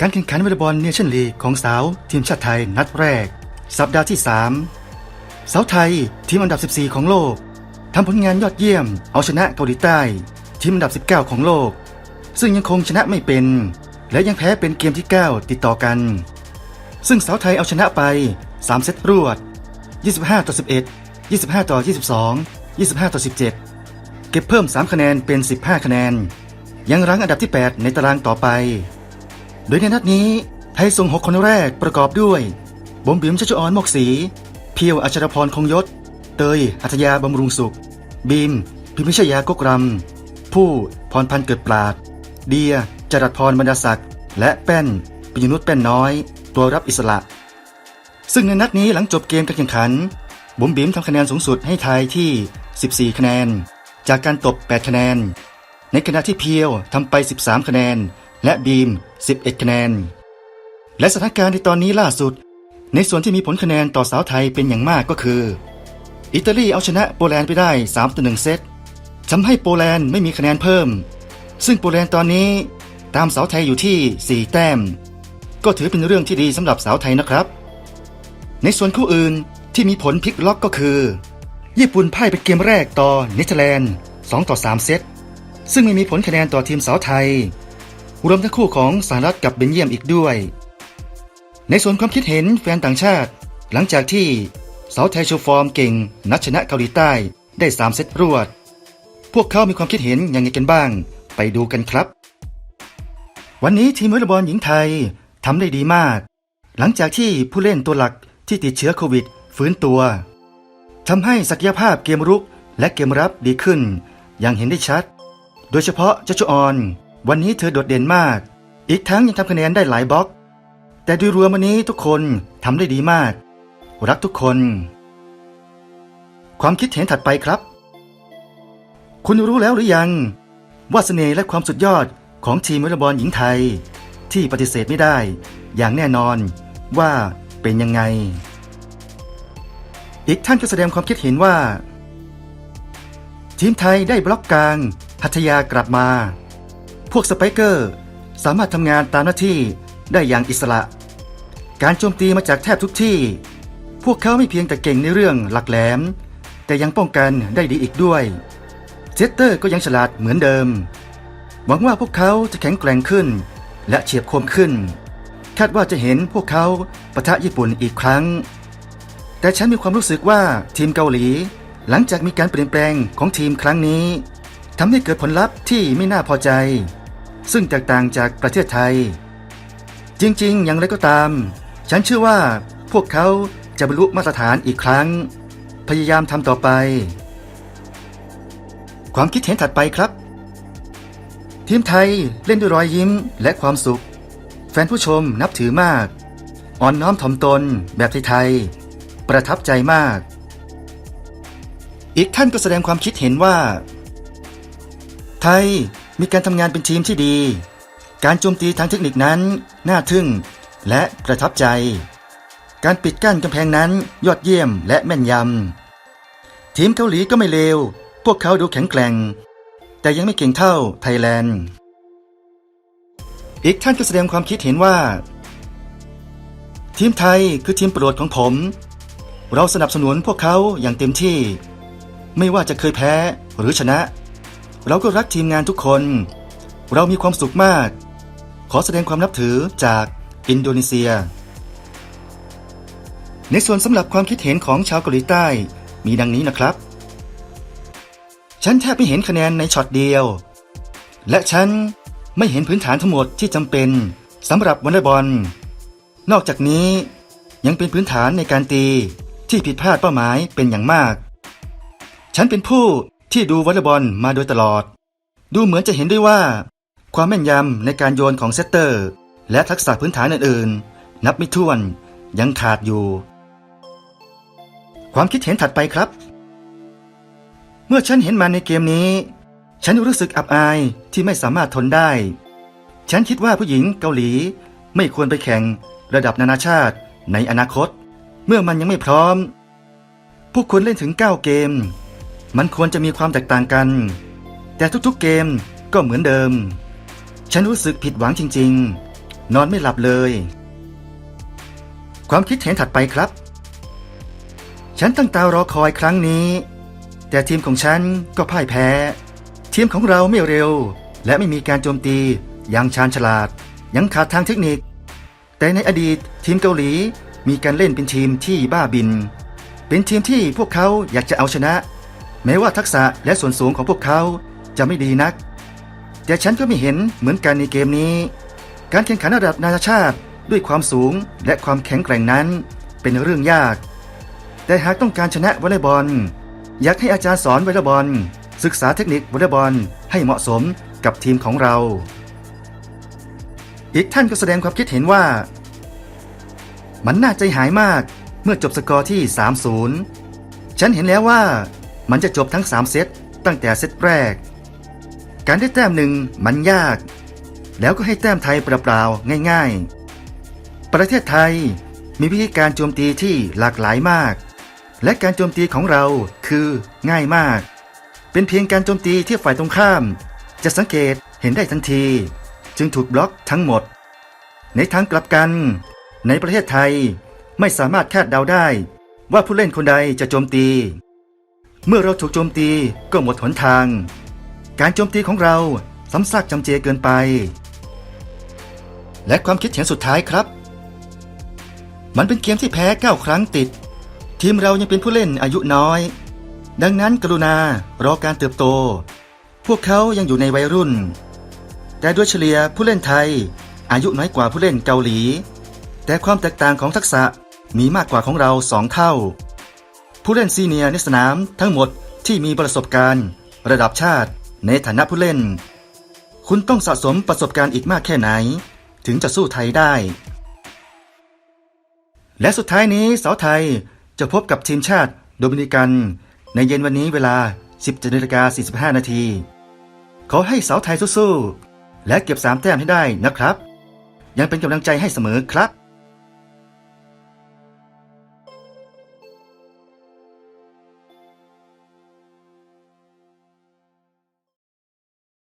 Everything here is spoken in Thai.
การแข่งขันวอลเลย์บอลเนชั่นลีกของสาวทีมชาติไทยนัดแรก สัปดาห์ที่ 3 สาวไทยทีมอันดับ 14 ของโลกทำผลงานยอดเยี่ยม เอาชนะเกาหลีใต้ ทีมอันดับ 19 ของโลก ซึ่งยังคงชนะไม่เป็น และยังแพ้เป็นเกมที่ 9 ติดต่อกัน ซึ่งสาวไทยเอาชนะไป 3 เซตรวด 25 ต่อ 11 25 ต่อ 22 25 ต่อ 17 เก็บเพิ่ม 3 คะแนนเป็น 15 คะแนน ยังรั้งอันดับที่ 8 ในตารางต่อไป โดยในนัดนี้ไทยส่ง6คนแรกประกอบด้วยบมบิมชัชออนมกศรีเพียวอัชรพรคงยศ เตยอัธยาบำรุงสุข บีม พิมพิชยากกรำผู้พรพันธ์เกิดปราด เดีย จรัสพรบรรดาศักดิ์และแป้นปิยนุชแป้นน้อย ตัวรับอิสระ ซึ่งในนัดนี้หลังจบเกมการแข่งขันบุ๋มบิ๋มทำคะแนนสูงสุดให้ไทยที่ 14 คะแนน จากการตบ 8 คะแนน ในขณะที่เพียวทำไป 13 คะแนน และบีม 11 คะแนน และสถานการณ์ในตอนนี้ล่าสุด ในส่วนที่มีผลคะแนนต่อสาวไทยเป็นอย่างมากก็คือ อิตาลีเอาชนะโปแลนด์ไปได้ 3ต่อ1เซตทำให้โปแลนด์ไม่มีคะแนนเพิ่ม ซึ่งโปแลนด์ตอนนี้ตามสาวไทยอยู่ที่ 4 แต้ม ก็ถือเป็นเรื่องที่ดีสำหรับสาวไทยนะครับ ในส่วนคู่อื่นที่มีผลพลิกล็อกก็คือ ญี่ปุ่นพ่ายเป็นเกมแรกต่อเนเธอร์แลนด์2ต่อ3เซตซึ่งไม่มีผลคะแนนต่อทีมสาวไทย รวมทั้งคู่ของสหรัฐกับเบนเยียมอีกด้วย ในส่วนความคิดเห็นแฟนต่างชาติ หลังจากที่สาวไทยโชว์ฟอร์มเก่ง นัดชนะเกาหลีใต้ได้ 3 เซตรวด พวกเขามีความคิดเห็นยังไงกันบ้าง ไปดูกันครับ วันนี้ทีมวอลเลย์บอลหญิงไทยทำได้ดีมาก หลังจากที่ผู้เล่นตัวหลักที่ติดเชื้อโควิดฟื้นตัวทำให้ศักยภาพเกมรุกและเกมรับดีขึ้น อย่างเห็นได้ชัด โดยเฉพาะจัชออน วันนี้เธอโดดเด่นมาก อีกทั้งยังทำคะแนนได้หลายบล็อก แต่โดยรวมวันนี้ทุกคนทำได้ดีมาก รักทุกคน ความคิดเห็นถัดไปครับ คุณรู้แล้วหรือยัง ว่าเสน่ห์และความสุดยอดของทีมวอลเลย์บอลหญิงไทย ที่ปฏิเสธไม่ได้ อย่างแน่นอนว่าเป็นยังไง อีกท่านก็แสดงความคิดเห็นว่า ทีมไทยได้บล็อกกลาง หัตยากลับมา วกสไปเกอร์ สามารถทำงานตามหน้าที่ได้อย่างอิสระ การโจมตีมาจากแทบทุกที่ พวกเขาไม่เพียงแต่เก่งในเรื่องหลักแหลม แต่ยังป้องกันได้ดีอีกด้วยเซตเตอร์ก็ยังฉลาดเหมือนเดิม หวังว่าพวกเขาจะแข็งแกร่งขึ้น และเฉียบคมขึ้น คาดว่าจะเห็นพวกเขาปะทะญี่ปุ่นอีกครั้ง แต่ฉันมีความรู้สึกว่าทีมเกาหลี หลังจากมีการเปลี่ยนแปลงของทีมครั้งนี้ทำให้เกิดผลลัพธ์ที่ไม่น่าพอใจ ซึ่งแตกต่างจากประเทศไทย จริงๆ อย่างไรก็ตาม ฉันเชื่อว่าพวกเขาจะบรรลุมาตรฐานอีกครั้ง พยายามทำต่อไป ความคิดเห็นถัดไปครับ ทีมไทยเล่นด้วยรอยยิ้มและความสุข แฟนผู้ชมนับถือมาก อ่อนน้อมถ่อมตนแบบไทยๆประทับใจมาก อีกท่านก็แสดงความคิดเห็นว่า ไทย มีการทำงานเป็นทีมที่ดี การโจมตีทางเทคนิคนั้น น่าทึ่ง และประทับใจ การปิดกั้นกำแพงนั้นยอดเยี่ยมและแม่นยำ ทีมเกาหลีก็ไม่เลว พวกเขาดูแข็งแกร่ง แต่ยังไม่เก่งเท่าไทยแลนด์ อีกท่านก็แสดงความคิดเห็นว่า ทีมไทยคือทีมโปรดของผม เราสนับสนุนพวกเขาอย่างเต็มที่ ไม่ว่าจะเคยแพ้หรือชนะ เราก็รักทีมงานทุกคน เรามีความสุขมาก ขอแสดงความนับถือจากอินโดนีเซีย ในส่วนสำหรับความคิดเห็นของชาวเกาหลีใต้ มีดังนี้นะครับ ฉันแทบไม่เห็นคะแนนในช็อตเดียว และฉันไม่เห็นพื้นฐานทั้งหมดที่จำเป็นสำหรับวอลเลย์บอล นอกจากนี้ยังเป็นพื้นฐานในการตีที่ผิดพลาดเป้าหมายเป็นอย่างมาก ฉันเป็นผู้ ที่ดูวอลเลย์บอลมาโดยตลอด ดูเหมือนจะเห็นได้ว่า ความแม่นยำในการโยนของเซตเตอร์ และทักษะพื้นฐานอื่นๆ นับไม่ถ้วนยังขาดอยู่ ความคิดเห็นถัดไปครับ เมื่อฉันเห็นมันในเกมนี้ ฉันรู้สึกอับอายที่ไม่สามารถทนได้ ฉันคิดว่าผู้หญิงเกาหลีไม่ควรไปแข่งระดับนานาชาติในอนาคต เมื่อมันยังไม่พร้อมผู้ควรเล่นถึง 9 เกม มันควรจะมีความแตกต่างกัน แต่ทุกๆเกมก็เหมือนเดิม ฉันรู้สึกผิดหวังจริง ๆ นอนไม่หลับเลย ความคิดเห็นถัดไปครับ ฉันตั้งตารอคอยครั้งนี้ แต่ทีมของฉันก็พ่ายแพ้ ทีมของเราไม่เร็ว และไม่มีการโจมตีอย่างชาญฉลาด ยังขาดทางเทคนิค แต่ในอดีตทีมเกาหลีมีการเล่นเป็นทีมที่บ้าบิน เป็นทีมที่พวกเขาอยากจะเอาชนะ แม้ว่าทักษะและส่วนสูงของพวกเขาจะไม่ดีนัก แต่ฉันก็ไม่เห็นเหมือนกันในเกมนี้ การแข่งขันระดับนานาชาติด้วยความสูงและความแข็งแกร่งนั้นเป็นเรื่องยาก แต่หากต้องการชนะวอลเลย์บอล อยากให้อาจารย์สอนวอลเลย์บอล ศึกษาเทคนิควอลเลย์บอลให้เหมาะสมกับทีมของเรา อีกท่านก็แสดงความคิดเห็นว่า มันน่าใจหายมากเมื่อจบสกอร์ที่ 3-0 ฉันเห็นแล้วว่า มันจะจบทั้ง 3 เซตตั้งแต่เซตแรก การได้แต้มหนึ่งมันยาก แล้วก็ให้แต้มไทยเปล่าๆง่าย ๆ ประเทศไทยมีวิธีการโจมตีที่หลากหลายมาก และการโจมตีของเราคือง่ายมาก เป็นเพียงการโจมตีที่ฝ่ายตรงข้าม จะสังเกตเห็นได้ทันที จึงถูกบล็อกทั้งหมด ในทางกลับกัน ในประเทศไทยไม่สามารถคาดเดาได้ว่าผู้เล่นคนใดจะโจมตี เมื่อเราถูกโจมตีก็หมดหนทาง การโจมตีของเราซ้ำซากจำเจเกินไป และความคิดเห็นสุดท้ายครับ มันเป็นเกมที่แพ้ 9 ครั้งติด ทีมเรายังเป็นผู้เล่นอายุน้อย ดังนั้นกรุณารอการเติบโต พวกเขายังอยู่ในวัยรุ่น แต่ด้วยเฉลี่ยผู้เล่นไทย อายุน้อยกว่าผู้เล่นเกาหลี แต่ความแตกต่างของทักษะมีมากกว่าของเราสองเท่า ผู้เล่นซีเนียร์ในสนามทั้งหมดที่มีประสบการณ์ ระดับชาติในฐานะผู้เล่น คุณต้องสะสมประสบการณ์อีกมากแค่ไหน ถึงจะสู้ไทยได้ และสุดท้ายนี้สาวไทยจะพบกับทีมชาติโดมินิกัน ในเย็นวันนี้เวลา 17นาฬิกา45 นาทีขอให้สาวไทยสู้ๆและเก็บ3แต้มให้ได้นะครับ ยังเป็นกำลังใจให้เสมอครับ